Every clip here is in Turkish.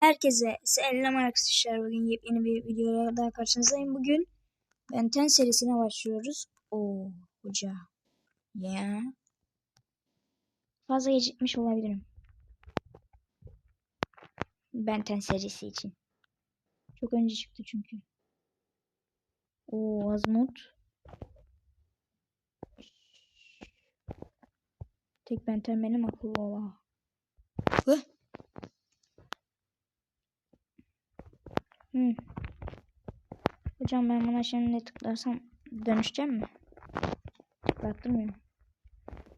Herkese selam arkadaşlar. Bugün yepyeni bir videoya daha karşınızdayım. Bugün Benten serisine başlıyoruz. Oo hoca. Ya. Fazla gecikmiş olabilirim. Benten serisi için. Çok önce çıktı çünkü. Oo Azmut. Tek Benten benim akıllı ola. Hı. Hocam ben buna şimdi tıklarsam dönüşeceğim mi? Tıklattırmıyor.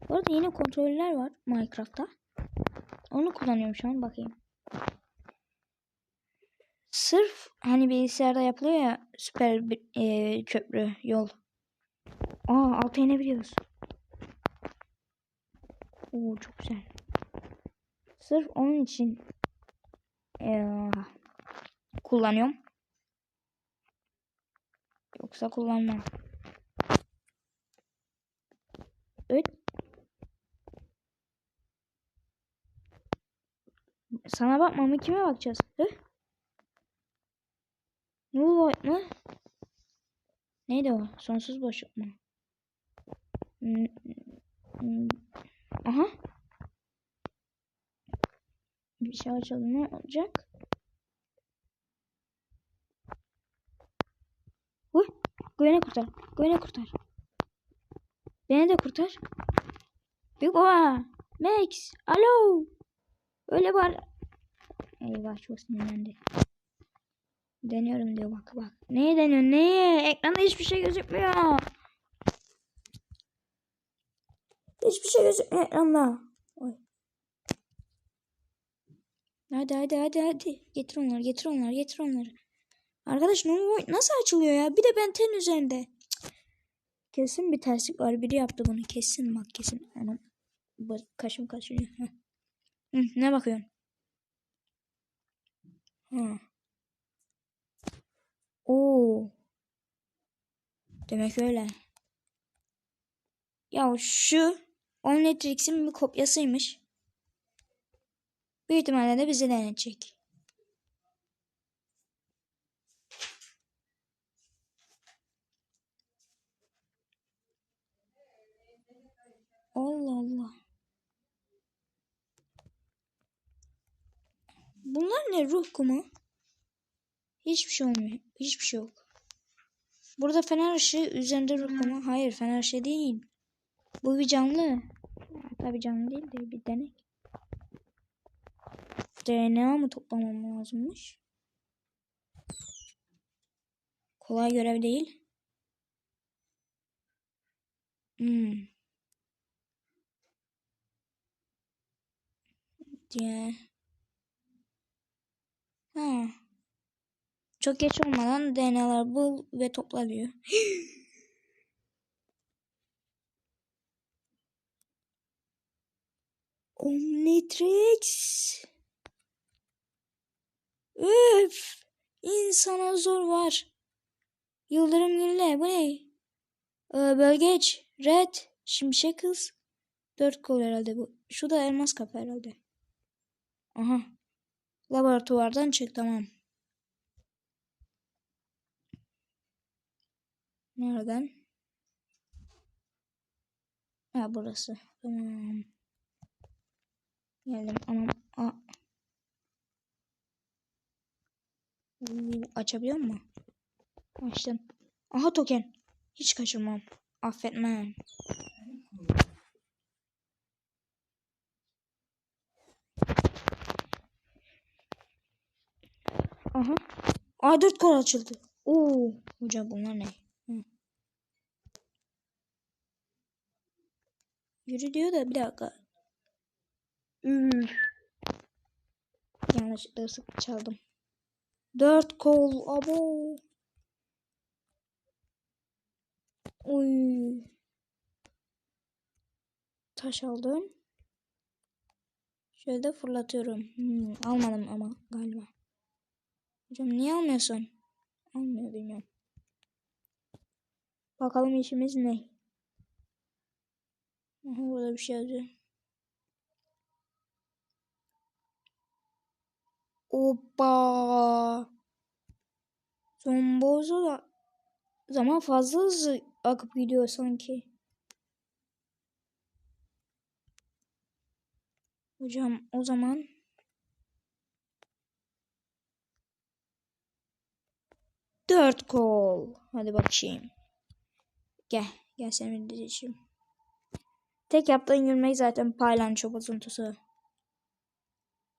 Bu arada yeni kontroller var Minecraft'ta. Onu kullanıyorum şu an bakayım. Sırf hani bilgisayarda yapılıyor ya süper bir e, köprü yol. Aa alta inebiliyoruz. Oo çok güzel. Sırf onun için e, kullanıyorum. Yoksa kullanmam. Evet. Sana bakmamı kime bakacağız? Hı? Ne oldu mı? Neydi o? Sonsuz boşluk mu? Hmm, hmm. Aha. Bir şey açıldı ne olacak? Güvene kurtar. Güvene kurtar. Beni de kurtar. Büyük oha. Max. Alo. Öyle var. Eyvah çok sinirlendi. Deniyorum diyor bak bak. Neye deniyorsun? Neye? Ekranda hiçbir şey gözükmüyor. Hiçbir şey gözükmüyor ekranda. Oy. Hadi hadi hadi hadi. Getir onları getir onları getir onları. Arkadaş ne nasıl açılıyor ya? Bir de benten üzerinde. Kesin bir terslik var. Biri yaptı bunu. Kesin bak kesin. Anam. Kaşım kaşınıyor. Hı. Ne bakıyorsun? Hı. Oo. Demek öyle. Ya şu Omnitrix'in bir kopyasıymış. Büyük ihtimalle de bize denetecek. Allah Allah. Bunlar ne ruh kumu? Hiçbir şey olmuyor. Hiçbir şey yok. Burada fener ışığı üzerinde ruh kumu. Hayır fener ışığı değil. Bu bir canlı. Tabi canlı değil de bir denek. DNA mı toplamam lazımmış? Kolay görev değil. Hmm. Diye. Ha. Çok geç olmadan DNA'lar bul ve topla diyor. Omnitrix. Üf. İnsana zor var. Yıldırım Gülle bu ne? Ee, bölgeç. Red. Şimşek kız. Dört kol herhalde bu. Şu da elmas kapı herhalde. Aha. Laboratuvardan çık tamam. Nereden? Ha burası. Tamam. Geldim. Aa. Uuu, açabiliyor mu? Açtım. Aha token. Hiç kaçırmam. Affetmem. Aha. A4 kol açıldı. Oo, hocam bunlar ne? Hı. Yürü diyor da bir dakika. Üf. Yanlışlıkla sık çaldım. Dört kol. Abo. Uy. Taş aldım. Şöyle de fırlatıyorum. Hmm, almadım ama galiba. Hocam niye almıyorsun? Almıyor bilmiyorum. Bakalım işimiz ne? Aha burada bir şey yazıyor. Hoppa. Zombozo da zaman fazla hızlı akıp gidiyor sanki. Hocam o zaman dört kol. Hadi bakayım. Gel. Gel seni diyeceğim. Tek yaptığın yürümek zaten paylanço bozuntusu.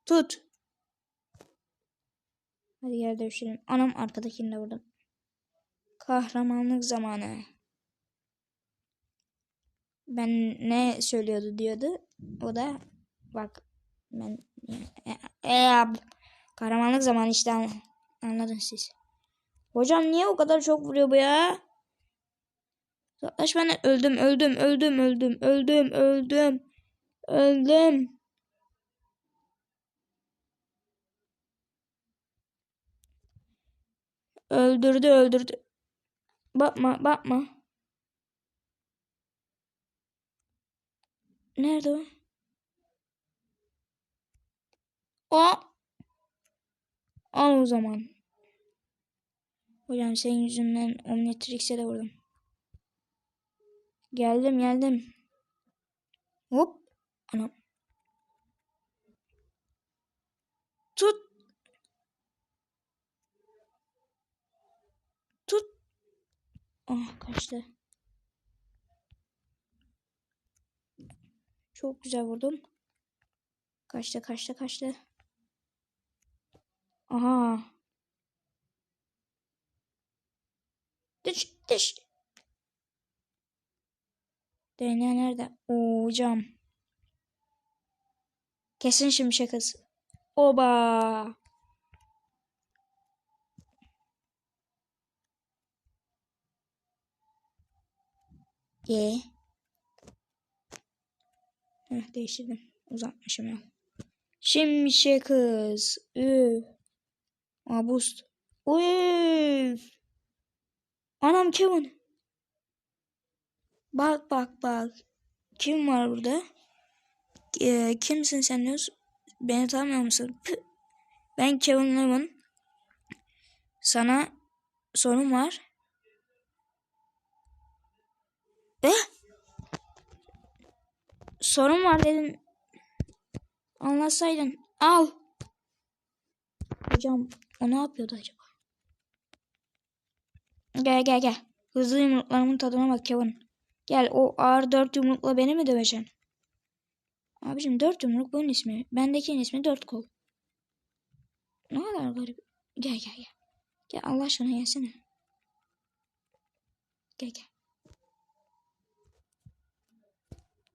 Tut. Hadi gel dövüşelim. Anam arkadakini de vurdum. Kahramanlık zamanı. Ben ne söylüyordu diyordu. O da bak ben e, e, kahramanlık zamanı işte an- anladın siz. Hocam niye o kadar çok vuruyor bu ya? Uzaklaş benden öldüm öldüm öldüm öldüm öldüm öldüm öldüm. Öldürdü öldürdü. Bakma bakma. Nerede o? O. Al o zaman. Hocam senin yüzünden Omnitrix'e de vurdum. Geldim geldim. Hop. Anam. Tut. Tut. Ah kaçtı. Çok güzel vurdum. Kaçtı kaçtı kaçtı. Aha. Düş düş. DNA nerede? Oo, hocam. Kesin şimdi şakası. Oba. Ye. Heh, değiştirdim. Uzatmışım ya. Şimşek kız. Üf. Aa boost. Üf. Anam Kevin. Bak bak bak. Kim var burada? Ee, kimsin sen diyorsun? Beni tanımıyor musun? Püh. Ben Kevin Levin. Sana sorun var. Eh? Sorun var dedin. Anlatsaydın. Al. Hocam o ne yapıyordu acaba? Gel gel gel. Hızlı yumruklarımın tadına bak Kevin. Gel o ağır dört yumrukla beni mi döveceksin? Abicim dört yumruk bunun ismi. Bendekinin ismi dört kol. Ne kadar garip. Gel gel gel. Gel Allah aşkına gelsene. Gel gel.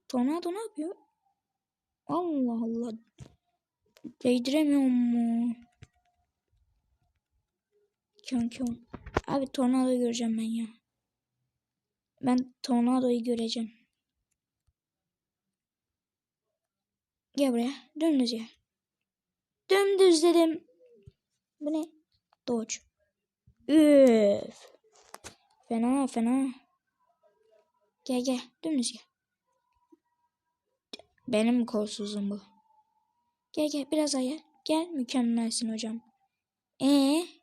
Tornado ne yapıyor? Allah Allah. Değdiremiyor mu? Kön kön. Abi tornadoyu göreceğim ben ya. Ben tornadoyu göreceğim. Gel buraya. Dümdüz gel. Dümdüz dedim. Bu ne? Dodge. Üf. Fena fena. Gel gel. Dümdüz gel. Benim kolsuzum bu. Gel gel biraz daha gel. Gel mükemmelsin hocam. Ee?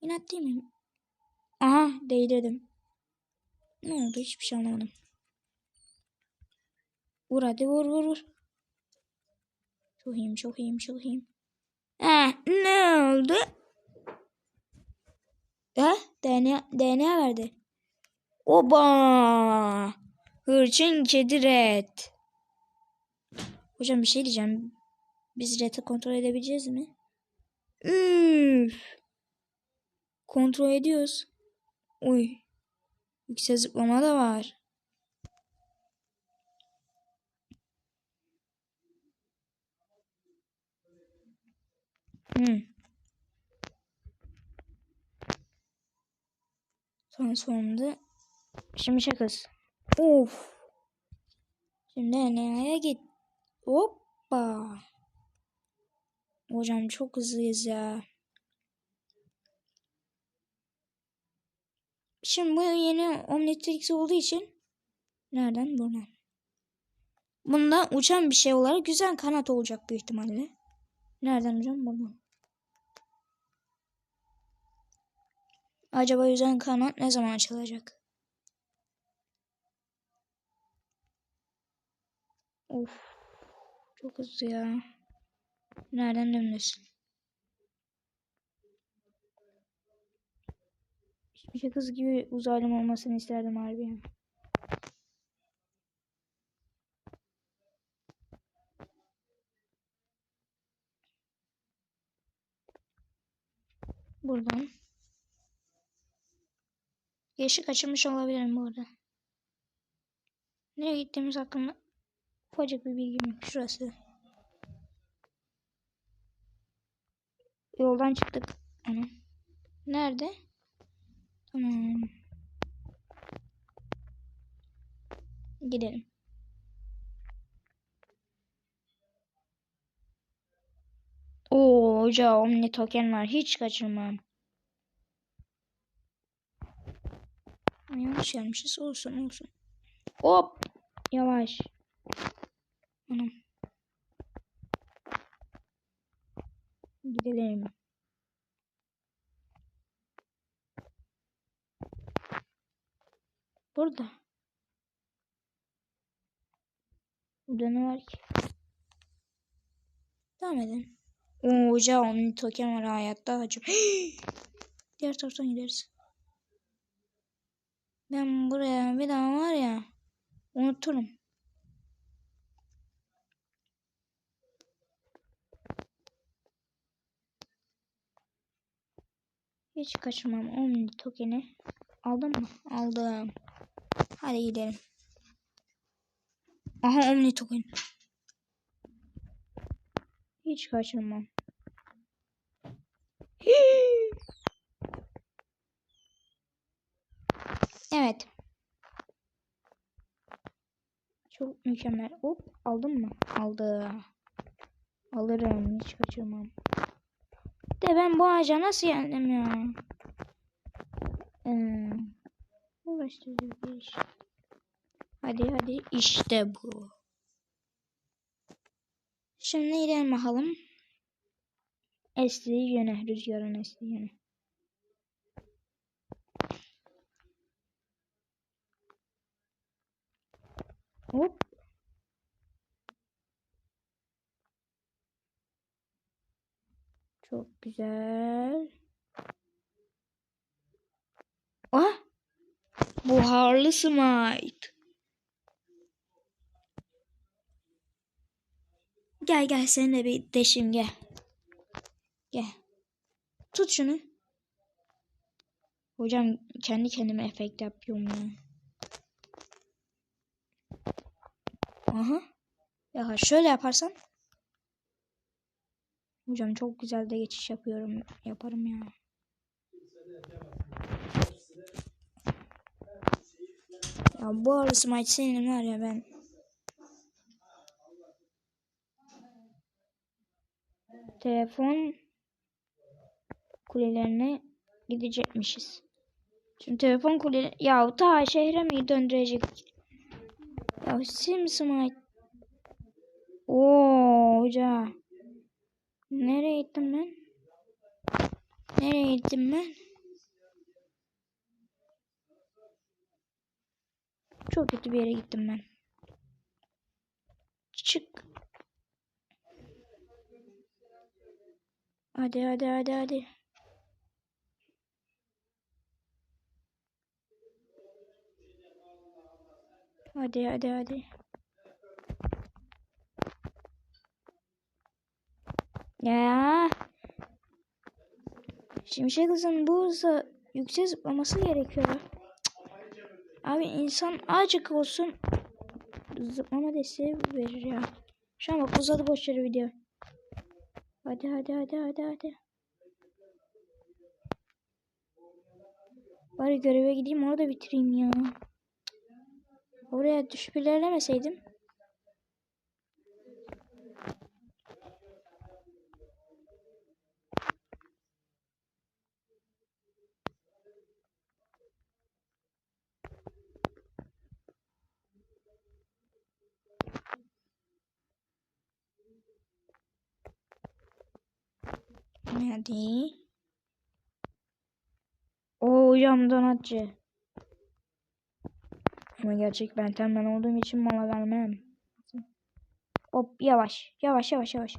İnat değil miyim? Aha değdirdim. Ne oldu hiçbir şey anlamadım. Vur hadi vur vur vur. Çok iyiyim çok iyiyim çok iyiyim. Eh, ne oldu? Eh, DNA, DNA verdi. Oba! Hırçın kedi red. Hocam bir şey diyeceğim. Biz red'i kontrol edebileceğiz mi? Üf. Kontrol ediyoruz. Uy. Yüksek zıplama da var. Hmm. Transform'da şimdi şakası. Of. Şimdi nereye git? Hoppa. Hocam çok hızlıyız ya. Şimdi bu yeni Omnitrix olduğu için nereden buradan. Bunda uçan bir şey olarak güzel kanat olacak büyük ihtimalle. Nereden hocam? Buradan. Acaba yüzden kanat ne zaman açılacak? Of. Çok hızlı ya. Nereden dönüyorsun? Hiçbir şey kız gibi uzaylım olmasını isterdim harbi. Buradan. Yaşı kaçırmış olabilirim bu arada. Nereye gittiğimiz hakkında ufacık bir bilgim yok. Şurası. Yoldan çıktık. Ana. Nerede? Tamam. Gidelim. Oo hoca Omni token var. Hiç kaçırmam. Yanlış gelmişiz. Olsun olsun. Hop. Yavaş. Anam. Gidelim. Burada. Burada ne var ki? Devam edin. Oo hoca onun token var hayatta hacım. Diğer taraftan gideriz. Ben buraya bir daha var ya unuturum. Hiç kaçırmam. Omni tokeni. Aldın mı? Aldım. Hadi gidelim. Aha Omni token. Hiç kaçırmam. Evet. Çok mükemmel. Hop aldın mı? Aldı. Alırım. Hiç kaçırmam. De ben bu ağaca nasıl yendim ya? Ee, bir iş. Hadi hadi. işte bu. Şimdi gidelim bakalım. Estiği yöne. Rüzgarın estiği yöne. Hop. Çok güzel. Ah! Buharlı smite. Gel gel seninle bir deşim gel. Gel. Tut şunu. Hocam kendi kendime efekt yapıyorum ya. Aha. Ya şöyle yaparsan. Hocam çok güzel de geçiş yapıyorum. Yaparım ya. Ya bu arası maç senin var ya ben. Telefon kulelerine gidecekmişiz. Şimdi telefon kule ya ta şehre mi döndürecek? Ya Simsmite. Oo hoca. Nereye gittim ben? Nereye gittim ben? Çok kötü bir yere gittim ben. Çık. Hadi hadi hadi hadi. Hadi hadi hadi. Ya. Şimşek hızın bu hızla yüksek zıplaması gerekiyor. Abi insan acık olsun zıplama desteği verir ya. Şu an bak uzadı boşver video. Hadi hadi hadi hadi hadi. Bari göreve gideyim orada bitireyim ya. Oraya düşüp ilerlemeseydim. Hadi. O hocam donatçı. Ama gerçek ben ben olduğum için mola vermem. Hop yavaş. Yavaş yavaş yavaş.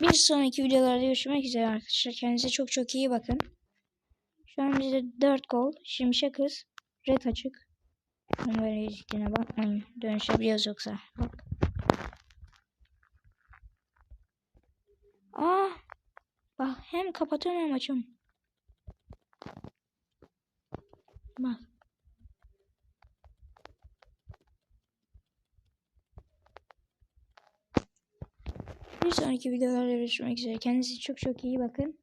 Bir sonraki videolarda görüşmek üzere arkadaşlar. Kendinize çok çok iyi bakın. Şu an bizde 4 gol. Şimşek hız. Red açık. Böyle gözüktüğüne bakmayın. Dönüşebiliyoruz yoksa. Bak. Aa. Bak hem kapatıyorum hem açıyorum. Bak. Bir sonraki videolarda görüşmek üzere. Kendinize çok çok iyi bakın.